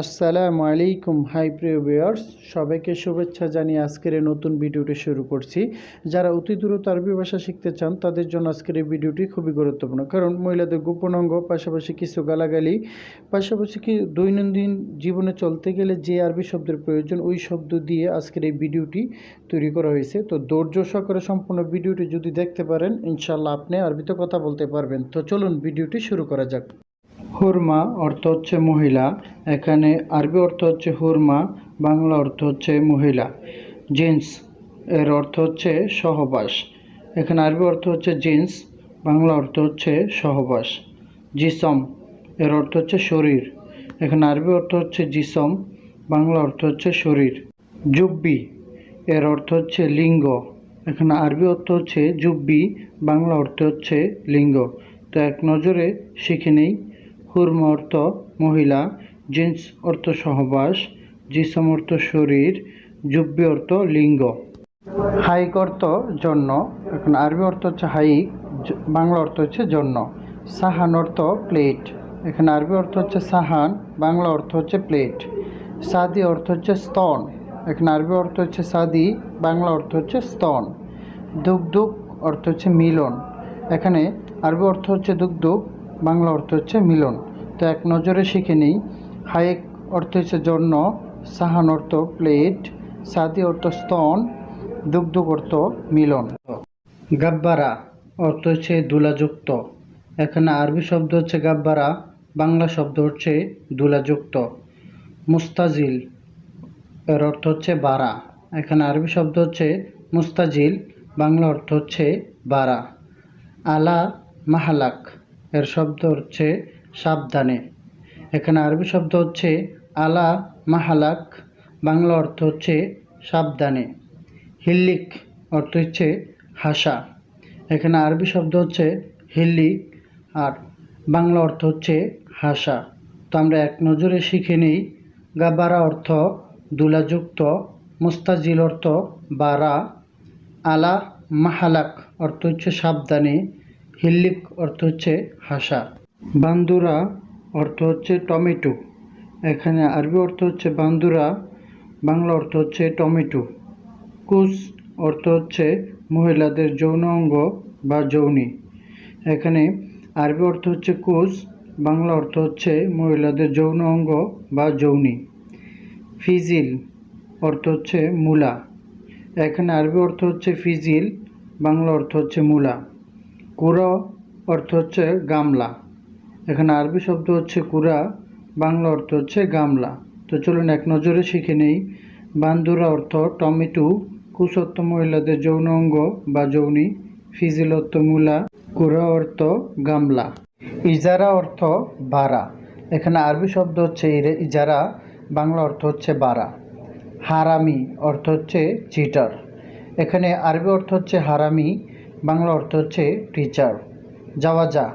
আসসালামু আলাইকুম, হাই প্রিয় ভিউয়ার্স। সবাইকে শুভেচ্ছা জানিয়ে আজকের এই নতুন ভিডিওটি শুরু করছি। যারা অতি দ্রুত আরবি ভাষা শিখতে চান, তাদের জন্য আজকের এই ভিডিওটি খুবই গুরুত্বপূর্ণ। কারণ মহিলাদের গোপন অঙ্গ, পাশাপাশি কিছু গালাগালি, পাশাপাশি কি দৈনন্দিন জীবনে চলতে গেলে যে আরবি শব্দের প্রয়োজন, ওই শব্দ দিয়ে আজকের এই ভিডিওটি তৈরি করা হয়েছে। তো ধৈর্য সহকারে সম্পূর্ণ ভিডিওটি যদি দেখতে পারেন ইনশাল্লাহ আপনি আরবিতে কথা বলতে পারবেন। তো চলুন ভিডিওটি শুরু করা যাক। হুরমা অর্থ হচ্ছে মহিলা এখানে আরবি অর্থ হচ্ছে হুরমা বাংলা অর্থ হচ্ছে মহিলা জিন্স এর অর্থ হচ্ছে সহবাস এখানে আরবি অর্থ হচ্ছে জিন্স বাংলা অর্থ হচ্ছে সহবাস জিসম এর অর্থ হচ্ছে শরীর এখানে আরবি অর্থ হচ্ছে জিসম বাংলা অর্থ হচ্ছে শরীর জুব্বি এর অর্থ হচ্ছে লিঙ্গ এখানে আরবি অর্থ হচ্ছে জুব্বি বাংলা অর্থ হচ্ছে লিঙ্গ তো এক নজরে শিখে নেই হুরমা অর্থ মহিলা, জিন্স অর্থ সহবাস, জিসম অর্থ শরীর জুব্বি অর্থ লিঙ্গ। হাইক অর্থ জন্য, এখন আরবি অর্থ হচ্ছে হাইক বাংলা অর্থ হচ্ছে জন্য। সাহান অর্থ প্লেট, এখানে আরবি অর্থ হচ্ছে সাহান, বাংলা অর্থ হচ্ছে প্লেট। সাদি অর্থ হচ্ছে স্তন, এখানে আরবি অর্থ হচ্ছে সাদি, বাংলা অর্থ হচ্ছে স্তন। দুগ্ধুক অর্থ হচ্ছে মিলন, এখানে আরবি অর্থ হচ্ছে দুগ্ধুক বাংলা অর্থ হচ্ছে মিলন। তো এক নজরে শিখে নিই, হায়েক অর্থ হচ্ছে জন্য, সাহান অর্থ প্লেট, সাদি অর্থ স্তন দুগ্ধুক অর্থ মিলন। গাব্বারা অর্থ হচ্ছে দুলাযুক্ত। এখানে আরবি শব্দ হচ্ছে গাব্বারা, বাংলা শব্দ হচ্ছে দুলাযুক্ত। মুস্তাজিল এর অর্থ হচ্ছে বাড়া এখানে আরবি শব্দ হচ্ছে মুস্তাজিল, বাংলা অর্থ হচ্ছে বাড়া আলা মাহালাক। এর শব্দ হচ্ছে সাবধানে। এখানে আরবি শব্দ হচ্ছে আলা মাহালাক, বাংলা অর্থ হচ্ছে সাবধানে। হিল্লিক অর্থ হচ্ছে হাসা। এখানে আরবি শব্দ হচ্ছে হিল্লিক আর বাংলা অর্থ হচ্ছে হাসা। তো আমরা এক নজরে শিখে নিই গাবারা অর্থ, দুলাযুক্ত, মুস্তাজিল অর্থ, বারা। আলা মাহালাক অর্থ হচ্ছে সাবধানে হিল্লিক অর্থ হচ্ছে হাসা বান্দুরা অর্থ হচ্ছে টমেটো এখানে আরবি অর্থ হচ্ছে বান্দুরা বাংলা অর্থ হচ্ছে টমেটো কুস অর্থ হচ্ছে মহিলাদের যৌন অঙ্গ বা যৌনি এখানে আরবি অর্থ হচ্ছে কুস বাংলা অর্থ হচ্ছে মহিলাদের যৌন অঙ্গ বা যৌনি ফিজিল অর্থ হচ্ছে মূলা এখানে আরবি অর্থ হচ্ছে ফিজিল বাংলা অর্থ হচ্ছে মূলা কুড়া অর্থ হচ্ছে গামলা। এখানে আরবি শব্দ হচ্ছে কুরা, বাংলা অর্থ হচ্ছে গামলা। তো চলুন এক নজরে শিখে নেই। বান্দুরা অর্থ টমেটো, কুসত্ব মহিলাদের যৌন অঙ্গ বা যৌনি ফিজিল অর্থ মূলা। কুড়া অর্থ গামলা। ইজারা অর্থ বাড়া এখানে আরবি শব্দ হচ্ছে ইজারা, বাংলা অর্থ হচ্ছে বাড়া হারামি অর্থ হচ্ছে চিটার। এখানে আরবি অর্থ হচ্ছে হারামি বাংলা অর্থ হচ্ছে টিচার যাওয়া যা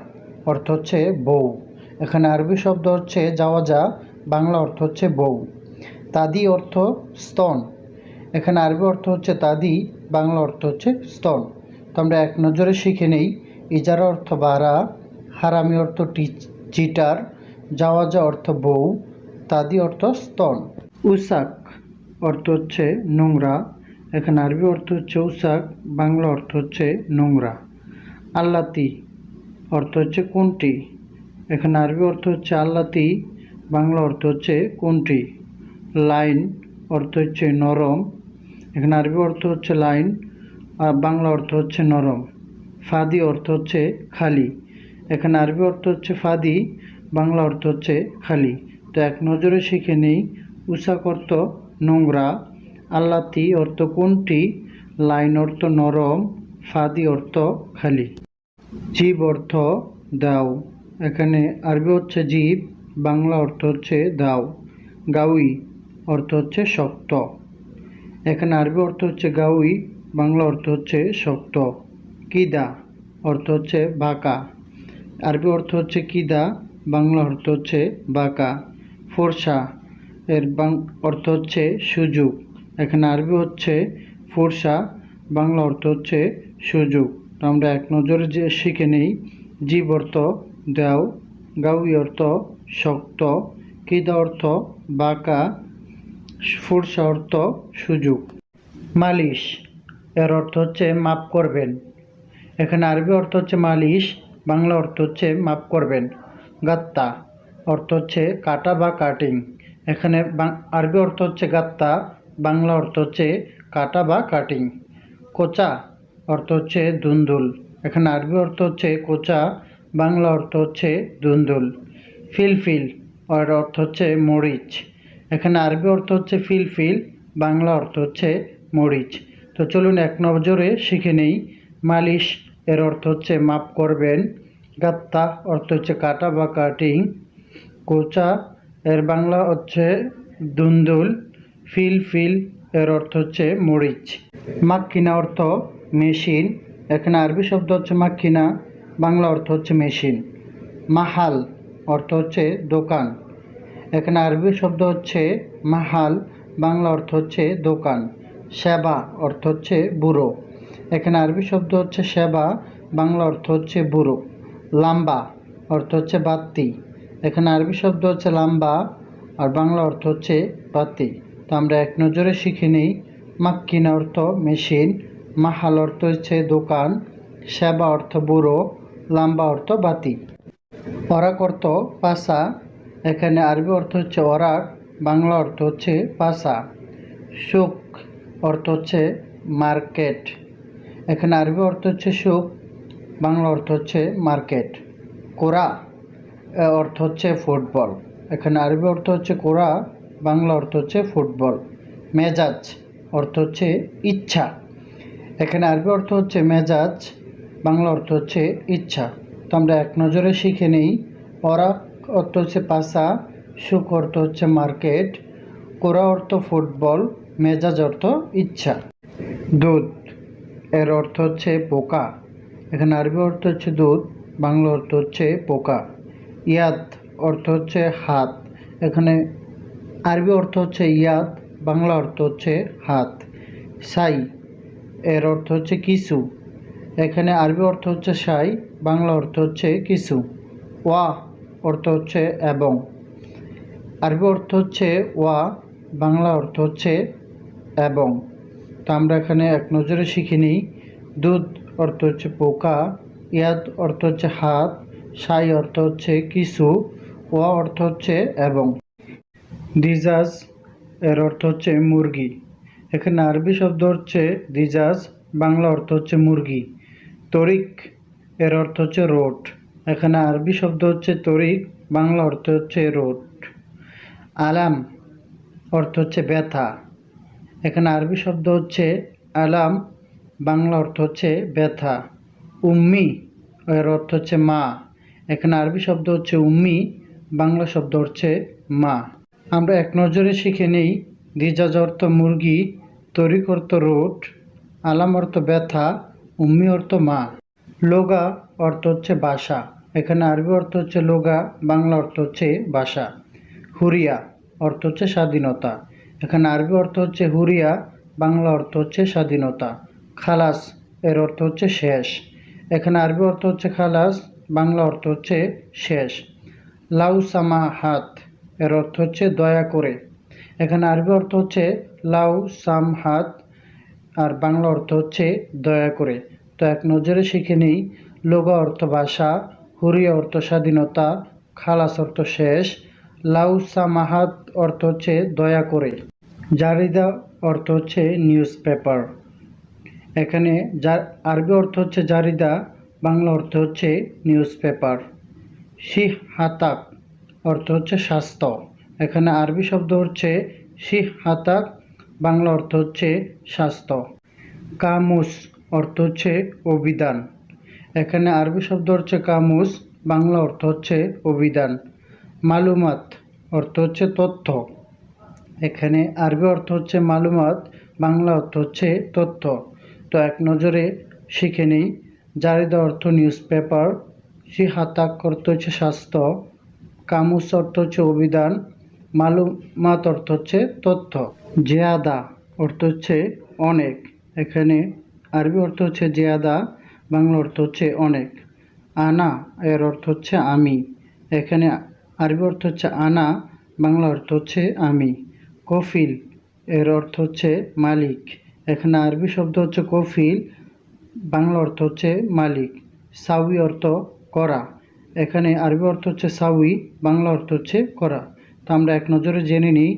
অর্থ হচ্ছে বউ। এখানে আরবি শব্দ হচ্ছে যাওয়া যা, বাংলা অর্থ হচ্ছে বউ। তাদি অর্থ স্তন। এখানে আরবি অর্থ হচ্ছে তাদি, বাংলা অর্থ হচ্ছে স্তন। তো আমরা এক নজরে শিখে নেই, ইজারা অর্থ বাড়া হারামি অর্থ চিটার যা অর্থ বউ, তাদি অর্থ স্তন। উসাক অর্থ হচ্ছে নোংরা এখানে আরবি অর্থ হচ্ছে উসাক বাংলা অর্থ হচ্ছে নোংরা আল্লাতি অর্থ হচ্ছে কোনটি এখানে আরবি অর্থ হচ্ছে আল্লাতি বাংলা অর্থ হচ্ছে কোনটি লাইন অর্থ হচ্ছে নরম এখানে আরবি অর্থ হচ্ছে লাইন আর বাংলা অর্থ হচ্ছে নরম ফাদি অর্থ হচ্ছে খালি এখানে আরবি অর্থ হচ্ছে ফাদি বাংলা অর্থ হচ্ছে খালি তো এক নজরে শিখে নেই উসাক অর্থ নোংরা আল্লাতি অর্থ কোনটি? লাইন অর্থ নরম, ফাদি অর্থ খালি। জীব অর্থ দাও। এখানে আরবি হচ্ছে জীব, বাংলা অর্থ হচ্ছে দাও। গাউই অর্থ হচ্ছে শক্ত। এখানে আরবি অর্থ হচ্ছে গাউই, বাংলা অর্থ হচ্ছে শক্ত। কিদা অর্থ হচ্ছে বাঁকা। আরবি অর্থ হচ্ছে কিদা, বাংলা অর্থ হচ্ছে বাঁকা। ফোরসা এর অর্থ হচ্ছে সুযোগ। এখানে আরবি হচ্ছে ফুরসা, বাংলা অর্থ হচ্ছে সুযোগ। আমরা এক নজরে যে শিখে নেই, জীব অর্থ দেও, গাউই অর্থ শক্ত, কিদা অর্থ বাঁকা, ফুরসা অর্থ সুযোগ। মালিশ, এর অর্থ হচ্ছে মাপ করবেন। এখানে আরবি অর্থ হচ্ছে মালিশ, বাংলা অর্থ হচ্ছে মাপ করবেন। গাত্তা, অর্থ হচ্ছে কাটা বা কাটিং। এখানে আরবি অর্থ হচ্ছে গাত্তা বাংলা অর্থ হচ্ছে কাটা বা কাটিং কোচা অর্থ হচ্ছে দুন্দুল। এখানে আরবি অর্থ হচ্ছে কোচা, বাংলা অর্থ হচ্ছে দুন্দুল। ফিলফিল এর অর্থ হচ্ছে মরিচ। এখানে আরবি অর্থ হচ্ছে ফিলফিল, বাংলা অর্থ হচ্ছে মরিচ। তো চলুন এক নজরে শিখে নেই। মালিশ এর অর্থ হচ্ছে মাপ করবেন। গাত্তা অর্থ হচ্ছে কাটা বা কাটিং কোচা এর বাংলা হচ্ছে দুন্দুল। ফিল ফিল এর অর্থ হচ্ছে মরিচ। মাক্কিনা অর্থ মেশিন। এখানে আরবি শব্দ হচ্ছে মাক্কিনা, বাংলা অর্থ হচ্ছে মেশিন। মাহাল অর্থ হচ্ছে দোকান। এখানে আরবি শব্দ হচ্ছে মাহাল, বাংলা অর্থ হচ্ছে দোকান। সেবা অর্থ হচ্ছে বুড়ো এখানে আরবি শব্দ হচ্ছে সেবা, বাংলা অর্থ হচ্ছে বুড়ো লাম্বা অর্থ হচ্ছে বাত্তি। এখানে আরবি শব্দ হচ্ছে লাম্বা আর বাংলা অর্থ হচ্ছে বাতি তো আমরা এক নজরে শিখে নিই, মাক্কিনা অর্থ মেশিন, মাহাল অর্থ হচ্ছে দোকান সেবা অর্থ বুড়ো, লাম্বা অর্থ বাতি। অরাক অর্থ পাসা এখানে আরবি অর্থ হচ্ছে অরাক, বাংলা অর্থ হচ্ছে পাসা সুখ অর্থ হচ্ছে মার্কেট, এখানে আরবি অর্থ হচ্ছে সুখ, বাংলা অর্থ হচ্ছে মার্কেট। কোরা অর্থ হচ্ছে ফুটবল, এখানে আরবি অর্থ হচ্ছে কোরা বাংলা অর্থ হচ্ছে ফুটবল মেজাজ অর্থ হচ্ছে ইচ্ছা এখানে আরবি অর্থ হচ্ছে মেজাজ বাংলা অর্থ হচ্ছে ইচ্ছা তো আমরা এক নজরে শিখে নিই অরা অর্থ হচ্ছে পাসা সুখ অর্থ হচ্ছে মার্কেট কোরা অর্থ ফুটবল মেজাজ অর্থ ইচ্ছা দুধ এর অর্থ হচ্ছে পোকা এখানে আরবি অর্থ হচ্ছে দুধ বাংলা অর্থ হচ্ছে পোকা ইয়াদ অর্থ হচ্ছে হাত এখানে আরবি অর্থ হচ্ছে ইয়াদ বাংলা অর্থ হচ্ছে হাত সাই এর অর্থ হচ্ছে কিছু এখানে আরবি অর্থ হচ্ছে সাই বাংলা অর্থ হচ্ছে কিছু ওয়া অর্থ হচ্ছে এবং আরবি অর্থ হচ্ছে ওয়া বাংলা অর্থ হচ্ছে এবং তো আমরা এখানে এক নজরে শিখে নিই দুধ অর্থ হচ্ছে পোকা ইয়াদ অর্থ হচ্ছে হাত সাই অর্থ হচ্ছে কিছু ওয়া অর্থ হচ্ছে এবং দিজাজ এর অর্থ হচ্ছে মুরগি। এখানে আরবি শব্দ হচ্ছে দিজাজ, বাংলা অর্থ হচ্ছে মুরগি। তরিক এর অর্থ হচ্ছে রোড। এখানে আরবি শব্দ হচ্ছে তরিক, বাংলা অর্থ হচ্ছে রোড। আলাম অর্থ হচ্ছে ব্যথা। এখানে আরবি শব্দ হচ্ছে আলাম, বাংলা অর্থ হচ্ছে ব্যথা। উম্মি এর অর্থ হচ্ছে মা। এখানে আরবি শব্দ হচ্ছে উম্মি, বাংলা শব্দ হচ্ছে মা। আমরা এক নজরে শিখে নেই দিজাজ অর্থ মুরগি তরিক অর্থ রোড আলাম অর্থ ব্যথা উম্মি অর্থ মা। লোগা অর্থ হচ্ছে বাসা। এখানে আরবি অর্থ হচ্ছে লোগা, বাংলা অর্থ হচ্ছে বাসা। হুরিয়া অর্থ হচ্ছে স্বাধীনতা। এখানে আরবি অর্থ হচ্ছে হুরিয়া, বাংলা অর্থ হচ্ছে স্বাধীনতা। খালাস এর অর্থ হচ্ছে শেষ। এখানে আরবি অর্থ হচ্ছে খালাস, বাংলা অর্থ হচ্ছে শেষ। লাউ সামা হাত এর অর্থ হচ্ছে দয়া করে। এখানে আরবি অর্থ হচ্ছে লাউ, সাম, হাত, আর বাংলা অর্থ হচ্ছে দয়া করে। তো এক নজরে শিখে নিই, লোগা অর্থ ভাষা, হুরিয়া অর্থ স্বাধীনতা, খালাস অর্থ শেষ, লাউ সামাহাত অর্থ হচ্ছে দয়া করে। জারিদা অর্থ হচ্ছে নিউজ পেপার। এখানে আরবি অর্থ হচ্ছে জারিদা, বাংলা অর্থ হচ্ছে নিউজ পেপার। শিহ হাতাক অর্থ হচ্ছে স্বাস্থ্য। এখানে আরবি শব্দ হচ্ছে হাতাক বাংলা অর্থ হচ্ছে স্বাস্থ্য। কামুস অর্থ হচ্ছে অভিধান। এখানে আরবি শব্দ হচ্ছে কামুস, বাংলা অর্থ হচ্ছে অভিধান। মালুমাত অর্থ হচ্ছে তথ্য। এখানে আরবি অর্থ হচ্ছে মালুমাত, বাংলা অর্থ হচ্ছে তথ্য। তো এক নজরে শিখে নিই। জারিদা অর্থ নিউজ পেপার সিহাতাক অর্থ হচ্ছে স্বাস্থ্য। কামুস অর্থ হচ্ছে অভিধান মালুমাত অর্থ হচ্ছে তথ্য জেয়াদা অর্থ হচ্ছে অনেক এখানে আরবি অর্থ হচ্ছে জেয়াদা বাংলা অর্থ হচ্ছে অনেক আনা এর অর্থ হচ্ছে আমি এখানে আরবি অর্থ হচ্ছে আনা বাংলা অর্থ হচ্ছে আমি কফিল এর অর্থ হচ্ছে মালিক এখানে আরবি শব্দ হচ্ছে কফিল বাংলা অর্থ হচ্ছে মালিক সাউই অর্থ করা এখানে আরবি অর্থ হচ্ছে সাউই, বাংলা অর্থ হচ্ছে করা। তো আমরা এক নজরে জেনে নিই,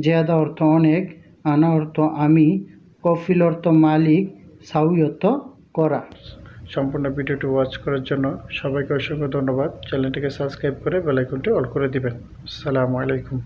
জেয়াদা অর্থ অনেক, আনা অর্থ আমি, কফিল অর্থ মালিক, সাউই অর্থ করা। সম্পূর্ণ ভিডিওটি ওয়াচ করার জন্য সবাইকে অসংখ্য ধন্যবাদ। চ্যানেলটিকে সাবস্ক্রাইব করে বেলাইকনটি অল করে দিবেন। আসসালামু আলাইকুম।